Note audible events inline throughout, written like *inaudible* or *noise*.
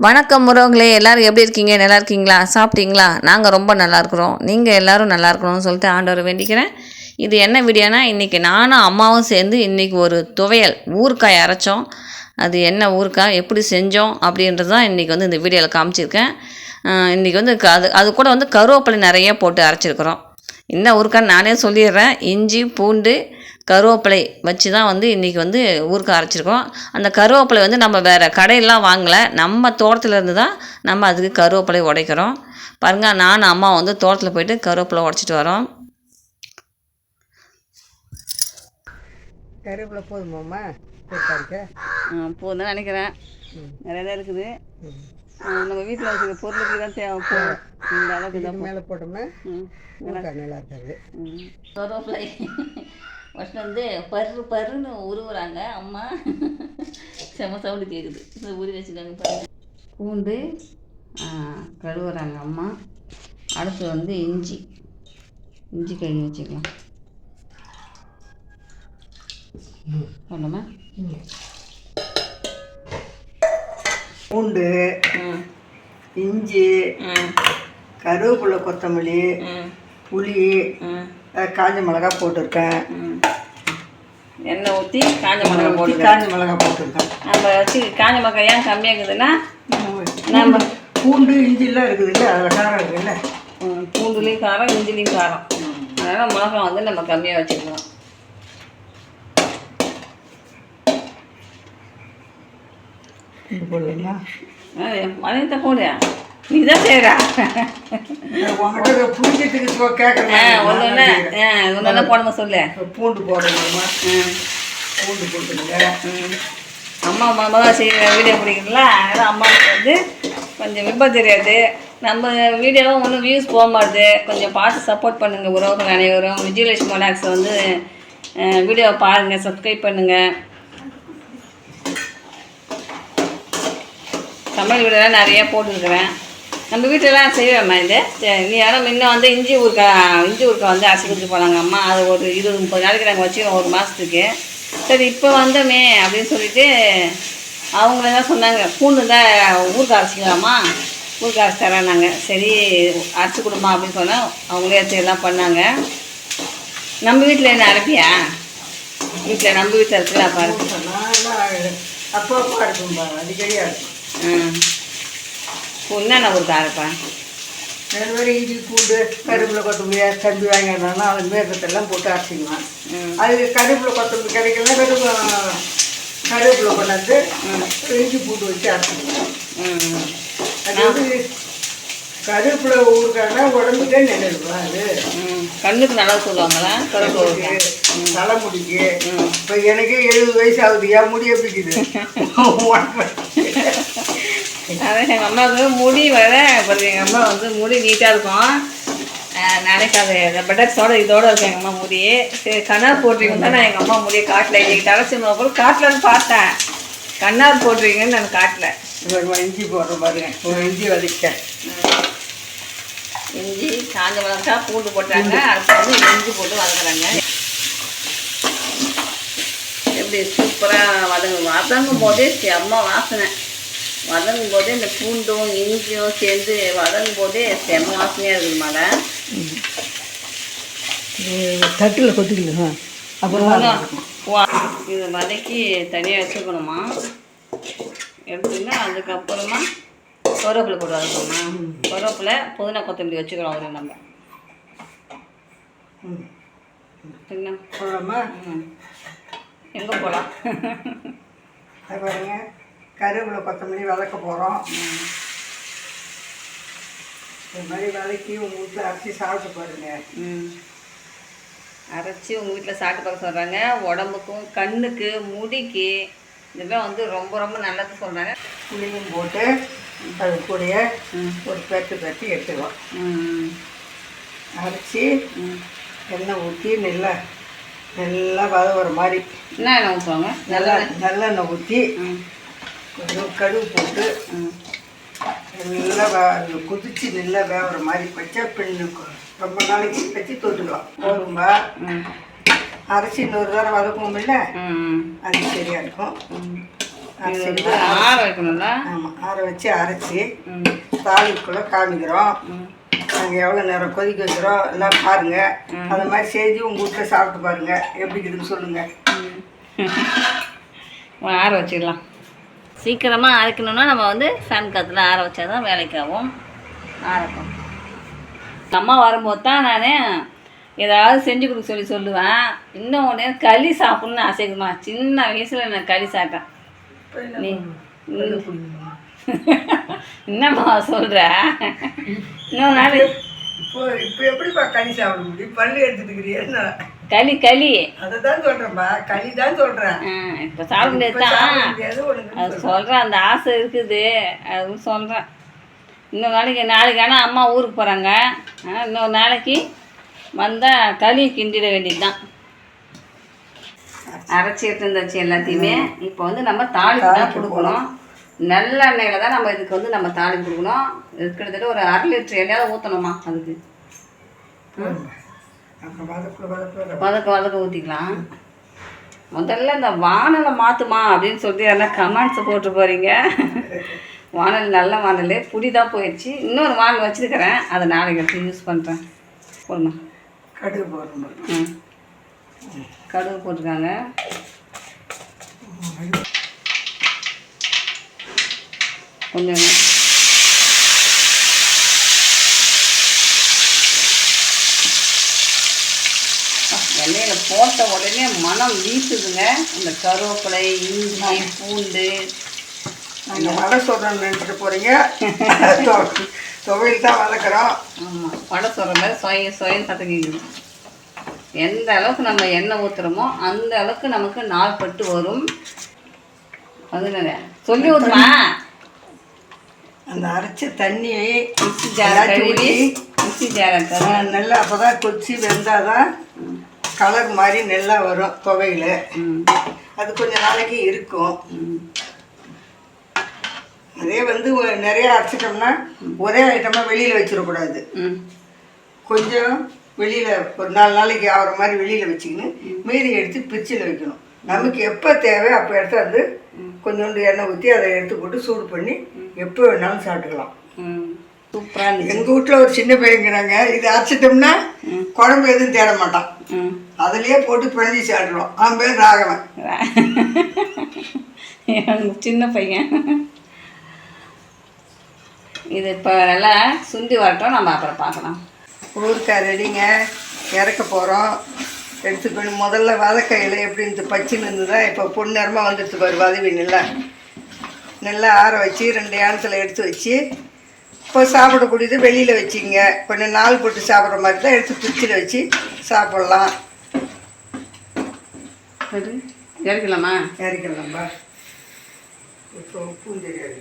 வணக்கம் உறவுகளே எல்லாரும் எப்படி இருக்கீங்க? நல்லா இருக்கீங்களா? சாப்பிட்டீங்களா? நாங்கள் ரொம்ப நல்லா இருக்கிறோம். நீங்கள் எல்லாரும் நல்லா இருக்கணும்னு சொல்லிட்டு ஆண்டவரை வேண்டிக்கிறேன். இது என்ன வீடியோனா இன்றைக்கி நானும் அம்மாவும் சேர்ந்து இன்றைக்கி ஒரு துவையல் ஊறுக்காய் அரைச்சோம். அது என்ன ஊறுக்காய் எப்படி செஞ்சோம் அப்படின்றது தான் இன்றைக்கி வந்து இந்த வீடியோவில் காமிச்சிருக்கேன். இன்றைக்கி வந்து க- அது அது கூட வந்து கருவேப்பிலை நிறைய போட்டு அரைச்சிருக்கிறோம். என்ன ஊறுக்காய் நானே சொல்லிடுறேன். இஞ்சி பூண்டு கருவேப்பிலை வச்சு தான் வந்து இன்றைக்கி வந்து ஊறுகாய் அரைச்சிருக்கோம். அந்த கருவேப்பிலை வந்து நம்ம வேறு கடையெல்லாம் வாங்கலை. நம்ம தோட்டத்துல இருந்து தான் நம்ம அதுக்கு கருவேப்பிலை உடைக்கிறோம். பாருங்க நான் அம்மா வந்து தோட்டத்தில் போயிட்டு கருவேப்பிலை உடைச்சிட்டு வரோம். கருவேப்பிலை போதுமாம்மா? போதும் தான் நினைக்கிறேன். நிறைய தான் இருக்குது? நம்ம வீட்டில் வச்சுருக்க பொருளுக்கு தான் தேவை இந்த அளவுக்கு இது மேலே போட்டோம்னா நல்லா இருக்காது. கருவேப்பிலை. ஃபஸ்ட் வந்து பரு பருன்னு உருவுறாங்க. அம்மா செம சவுண்டு கேட்குது இப்போ உரி பாருங்க. பூண்டு கழுவுறாங்க அம்மா. அடுத்து வந்து இஞ்சி. இஞ்சி கழுவி வச்சுக்கலாம். சொல்லமா? பூண்டு இஞ்சி கருவேப்பிலை கொத்தமல்லி புளி காஞ்ச மிளகா போட்டிருக்கேன். எண்ணெய் ஊற்றி காஞ்ச மிளகா போட்டு காஞ்ச மிளகா போட்டிருக்கேன். நம்ம வச்சு காஞ்ச மிளகா ஏன் கம்மியாக இருக்குதுன்னா நம்ம பூண்டு இஞ்சிலாம் இருக்குதுல்ல அதில் காரம் இருக்குல்ல பூண்டுலேயும் காரம் இஞ்சிலையும் காரம். அதனால் மிளகா வந்து நம்ம கம்மியாக வச்சுக்கலாம். போடலைங்களா மனைவித்த போடு நீ தான் செய்கிறா புளிக்கிறதுக்கு கேட்குறேன் ஒன்று ஒன்று ஒன்று போடணும் சொல்லு. பூண்டு போடணுமா பூண்டு போட்டுருங்க ம். அம்மா மொதல் செய்கிற வீடியோ பிடிக்கிறதுல. அதனால் அம்மாவுக்கு வந்து கொஞ்சம் விபத்து தெரியாது. நம்ம வீடியோவும் ஒன்றும் வியூஸ் போக மாட்டுது. கொஞ்சம் பார்த்து சப்போர்ட் பண்ணுங்கள் உறவுகள் அனைவரும். விஜயலட்சுமி மொனாக்ஸை வந்து வீடியோவை பாருங்கள் சப்ஸ்கிரைப் பண்ணுங்கள் சமையல் வீடியோலாம் நிறைய போட்டுருக்குறேன். நம்ம வீட்டிலலாம் செய்வேம்மா இது. நீ யாரும் முன்ன வந்து இஞ்சி ஊறுக்கா இஞ்சி ஊறுக்கா வந்து அரைச்சி கொடுத்துட்டு போனாங்க அம்மா. அது ஒரு இருபது முப்பது நாளைக்கு நாங்கள் வச்சுக்கிறோம் ஒரு மாதத்துக்கு சரி இப்போ வந்தோமே அப்படின்னு சொல்லிட்டு அவங்கள தான் சொன்னாங்க பூண்டு தான் ஊறுகாய் அரைச்சிக்கலாமா? ஊறுகாய் அரைச்சி தரேன்னாங்க. சரி அரைச்சி கொடுமா அப்படின்னு சொன்னால் அவங்களே எல்லாம் பண்ணாங்க. நம்ம வீட்டில் என்ன அரைப்பியா? வீட்டில் நம்ம வீட்டில் இருக்குல்ல பாரு. சொன்னால் அப்போ அப்போ அடிக்கடி இருக்கும் ம். என்னென்ன அரைப்பா? வேறு வேறு இஞ்சி பூண்டு கருவேப்பிலை கொத்தமல்லி தம்பி வாங்கினா அது மேற்கத்தெல்லாம் போட்டு அரைச்சிக்கலாம். அதுக்கு கருவேப்பிலை கொத்தமல்லி கிடைக்கல கருவேப்பிலை கருவேப்பிலை கொண்டாந்து இஞ்சி பூண்டு வச்சு அரைச்சிக்கலாம். ம் அது வந்து கருவேப்பிலை ஊறுகாய்னா உடம்புக்கே நல்லதுப்பா அது. கண்ணுக்கு நல்லா சொல்லுவாங்களா? ஊறுகாய். தலைமுடிக்கு. இப்போ எனக்கே எழுபது வயசு ஆகுது என் முடி எப்படிக்குது *laughs* அதான் எங்கள் அம்மாவுக்கு முடி வர பாருங்க எங்கள் அம்மா வந்து முடி நீட்டாக இருக்கும். நாளைக்கு அது பெட்டர்ஸோட இதோட இருக்கும் எங்கள் அம்மா முடி. சரி கண்ணார் போட்டுறீங்கன்னு தான் நான் எங்கள் அம்மா முடியை காட்டல. இன்னைக்கு தலைச்சி கூட காட்டலன்னு பார்த்தேன். கண்ணார் போட்டுறீங்கன்னு நான் காட்டல. இப்போ இஞ்சி போடுற பாருங்க ஒரு இஞ்சி வதக்க இஞ்சி காஞ்ச மிளகா பூண்டு போட்டாங்க. அடுத்து வந்து இஞ்சி போட்டு வதக்குறாங்க. எப்படி சூப்பராக வதங்கும் வதங்கும் போதே செம்ம வாசனை. வதங்கும் போதே இந்த பூண்டும் இஞ்சியும் சேர்ந்து வதங்கும் போதே செம்ம வாசனையாக இருக்குது மழை தட்டில் கொட்டிக்கலாம் அப்புறம் இது வதக்கி தனியாக வச்சுக்கணுமா? எடுத்துன்னா அதுக்கப்புறமா கருவேப்பிலை போட்டு வதக்கணுமா? கருவேப்பிலை புதினா கொத்தமல்லி வச்சுக்கிறோம் அதில் நம்ம. சரிங்களா போடலாமா? ம். எங்கே போகலாம் பாருங்க. கருவேப்பிலை கொத்தமல்லி வதக்க போகிறோம் இது மாதிரி வதக்கி உங்கள் வீட்டில் அரைச்சி சாப்பிட்டு பாருங்க. ம். அரைச்சி உங்கள் வீட்டில் சாப்பிட்டு பார்க்க சொல்கிறாங்க உடம்புக்கும் கண்ணுக்கு முடிக்கு இதெல்லாம் வந்து ரொம்ப ரொம்ப நல்லது சொல்கிறாங்க புளியும் போட்டு அது கூடயே ஒரு பெட்டு பெட்டி எடுத்துக்கலாம். ம். அரைச்சி எண்ணெய் ஊற்றி நல்லா நல்லா வதவர மாதிரி. என்ன என்ன ஊற்றுவாங்க நல்லா நல்லெண்ணெய். ஊற்றி கொஞ்சம் கடுகு போட்டு நல்லா வ- கொதிச்சு நல்லா வேகிற மாதிரி வச்சா பின்னு ரொம்ப நாளைக்கு வச்சு தொட்டுக்கலாம். போதும்பா? ம். அரைச்சி இன்னொரு தடவை வதக்குவோம் இல்லை அது சரியாக இருக்கும். வந்து ஆற வைக்கணும்ல? ஆமாம் ஆற வச்சு அரைச்சி தாளிக்குள்ளே காமிக்கிறோம். நாங்கள் எவ்வளோ நேரம் கொதிக்க வைக்கிறோம் எல்லாம் பாருங்கள் அந்த மாதிரி செஞ்சு உங்கள் வீட்டில் சாப்பிட்டு பாருங்கள் எப்படி இருக்குதுன்னு சொல்லுங்கள் ஆற வச்சிடலாம். சீக்கிரமாக அரைக்கணும்னா நம்ம வந்து ஃபேன் காற்றுல ஆற வச்சா தான் வேலைக்கு ஆகும். ஆறட்டும். அம்மா வரும்போது தான் நான் ஏதாவது செஞ்சு கொடுக்க சொல்லி சொல்லுவேன். இன்னும் ஒன்று களி சாப்பிட்ணுன்னு ஆசைக்குமா சின்ன வயசில் நான் களி சாப்பிட்டேன். நீ என்னம்மா சொல்கிற இன்னொரு நாள் இப்போ இப்போ எப்படிப்பா களி சாப்பிட முடியும்? பல்லு எடுத்துட்டு இருக்கிறியா? களி களி. அதை தான் சொல்கிறேன்ப்பா களி தான் சொல்கிறேன் இப்போ சாப்பிட முடியாது தான் அது சொல்கிறேன் அந்த ஆசை இருக்குது. அது சொல்கிறேன் இன்னொரு நாளைக்கு நாளைக்கு ஆனால் அம்மா ஊருக்கு போகிறாங்க இன்னொரு நாளைக்கு வந்தால் களி கிண்டிட வேண்டியது தான் அரைச்சி எடுத்து வந்தாச்சு எல்லாத்தையுமே. இப்போ வந்து நம்ம தாளிப்பு தான் கொடுக்கணும். நல்லெண்ணெயில் தான் நம்ம இதுக்கு வந்து நம்ம தாளிப்பு கொடுக்கணும். கிட்டத்தட்ட ஒரு அரை லிட்டர் எண்ணெயாவது ஊற்றணுமா அதுக்கு. அப்புறம் வதக்குள்ள வதக்க வதக்க ஊற்றிக்கலாம் முதல்ல இந்த வானலை மாற்றுமா அப்படின்னு சொல்லி எல்லாம் கமெண்ட்ஸ் போட்டு போகிறீங்க வானல் நல்ல வானல். புடி தான் போயிடுச்சு இன்னொரு வானல் வச்சுருக்கிறேன். அதை நாளைக்கு எடுத்து யூஸ் பண்ணுறேன் போடுமா? கடுகு போடணும். ம். கடுகு போட்டிருக்காங்க. கொஞ்சம் எண்ணெயில் போட்ட உடனே மனம் வீசுதுங்க. இந்த கருவேப்பிலை இஞ்சி பூண்டு. நாங்கள் வடை சொல்கிறோம்னு நினச்சிட்டு போகிறீங்க துவையில் தான் வதக்குறோம். ஆமாம் வடை சொல்கிற மாதிரி சொய சொயம் கற்றுக்கிது எந்த அளவுக்கு நம்ம எண்ணெய் ஊற்றுறோமோ அந்த அளவுக்கு நமக்கு நாள் பட்டு வரும். அது சொல்லி ஊற்றுமா அந்த அரைச்ச தண்ணியை மிக்ஸி ஜாரை கழுவி மிக்ஸி ஜாரை நல்லா அப்போ தான் கொச்சி வெந்தாதான் கலர் மாதிரி நல்லா வரும் துவையில். அது கொஞ்ச நாளைக்கு இருக்கும். அதே வந்து நிறைய அரைச்சிட்டோம்னா ஒரே ஐட்டமாக வெளியில் வச்சிடக்கூடாது. கொஞ்சம் வெளியில் ஒரு நாலு நாளைக்கு ஆகிற மாதிரி வெளியில் வச்சுக்கின்னு மீதி எடுத்து பிரிட்ஜில் வைக்கணும். நமக்கு எப்போ தேவை அப்போ எடுத்து வந்து கொஞ்சோண்டு எண்ணெய் ஊற்றி அதை எடுத்து போட்டு சூடு பண்ணி எப்போ வேணாலும் சாப்பிட்டுக்கலாம். சூப்பராக எங்கள் வீட்டில் ஒரு சின்ன பையங்கிறாங்க இது அரைச்சிட்டோம்னா குழம்பு எதுவும் தேட மாட்டான். ம். அதுலயே போட்டு பிணைஞ்சி சாப்பிடுவோம் அவன் பேர் ராகவன். சின்ன பையன். இது இப்போ நல்லா சுண்டி வரட்டும். நம்ம அப்புறம் பார்க்கலாம். ஊருக்காய் ரெடிங்க. இறக்க போகிறோம் எடுத்துக்கணும். முதல்ல வதக்கையில் எப்படி இருந்து பச்சின்னு இருந்ததா இப்போ பொன்னிறமாக வந்துடுச்சு பாரு வதவி நல்லா. நல்லா ஆற வச்சு ரெண்டு ஏனத்தில் எடுத்து வச்சு இப்போ சாப்பிடக்கூடியது வெளியில் வச்சுங்க. கொஞ்சம் நாள் போட்டு சாப்பிட்ற மாதிரி தான் எடுத்து பிரிட்ஜில் வச்சு சாப்பிட்லாம். சரி இறக்கலாமா? இறக்கலாம்பா இப்போ உப்பும் தெரியாது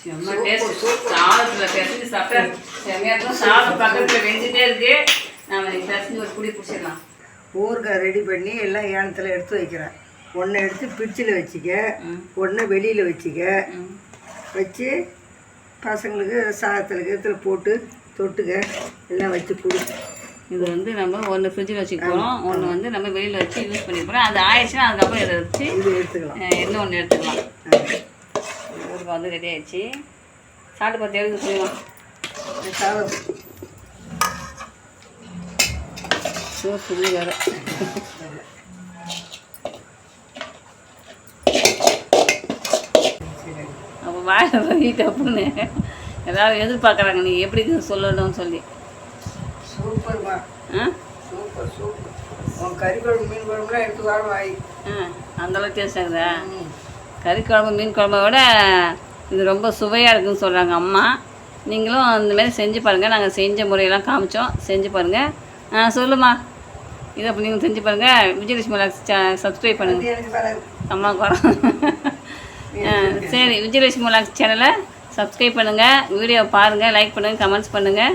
செம்ம டேஸ்ட் சாதத்தில் பிசைஞ்சு சாப்பிட்டா செம்மையாக இருக்கும். சாதம் பக்கத்தில் வெந்துட்டே இருக்கு. இன்னைக்கு பிசைஞ்சு ஒரு குடி பிடிச்சிடலாம் ஊறுகாய் ரெடி பண்ணி எல்லாம் ஏனத்தில் எடுத்து வைக்கிறேன். ஒன்றை எடுத்து பிரிட்ஜில் வச்சுக்க ஒன்றை வெளியில் வச்சுக்க. வச்சு பசங்களுக்கு சாதத்தில் கீதத்தில் போட்டு தொட்டுக்க எல்லாம் வச்சு கொடு. இது வந்து நம்ம ஒன்று ஃப்ரிட்ஜில் வச்சுக்க போகிறோம் ஒன்று வந்து நம்ம வெளியில் வச்சு யூஸ் பண்ணி போகிறோம் அது ஆயிடுச்சுன்னா அதுக்கப்புறம் இதை வச்சு இது எடுத்துக்கலாம். இன்னும் ஒன்று எடுத்துக்கலாம். ஊருக்கு வந்து ரெடி ஆயிடுச்சு. சாப்பிட்டு பார்த்து எடுக்க சொல்லுவோம் இந்த சாதம். சூப் சொல்லி வேறு அப்போ வாயில் போயிட்டு அப்படின்னு எல்லாரும் எதிர்பார்க்குறாங்க. நீ எப்படி சொல்லணும்னு சொல்லி. சூப்பர்மா ஆ? சூப்பர் சூப்பர் உன் கறி குழம்பு மீன் குழம்புலாம் எடுத்து வர வாய். ஆ அந்தளவுக்கு டேஸ்ட் ஆகுதா கறி குழம்பு மீன் குழம்பை விட இது ரொம்ப சுவையாக இருக்குன்னு சொல்கிறாங்க அம்மா. நீங்களும் அந்த மாதிரி செஞ்சு பாருங்கள் நாங்கள் செஞ்ச முறையெல்லாம் காமிச்சோம். செஞ்சு பாருங்கள் ஆ சொல்லுமா இதை அப்போ நீங்கள் செஞ்சு பாருங்கள் விஜயலட்சுமி சப்ஸ்கிரைப் பண்ணுங்கள் அம்மா குறம் ஆ, சரி விஜயலட்சுமி சேனலை சப்ஸ்கிரைப் பண்ணுங்கள் வீடியோ பாருங்கள் லைக் பண்ணுங்கள் கமெண்ட்ஸ் பண்ணுங்கள்